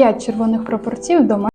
5 червоних прапорців до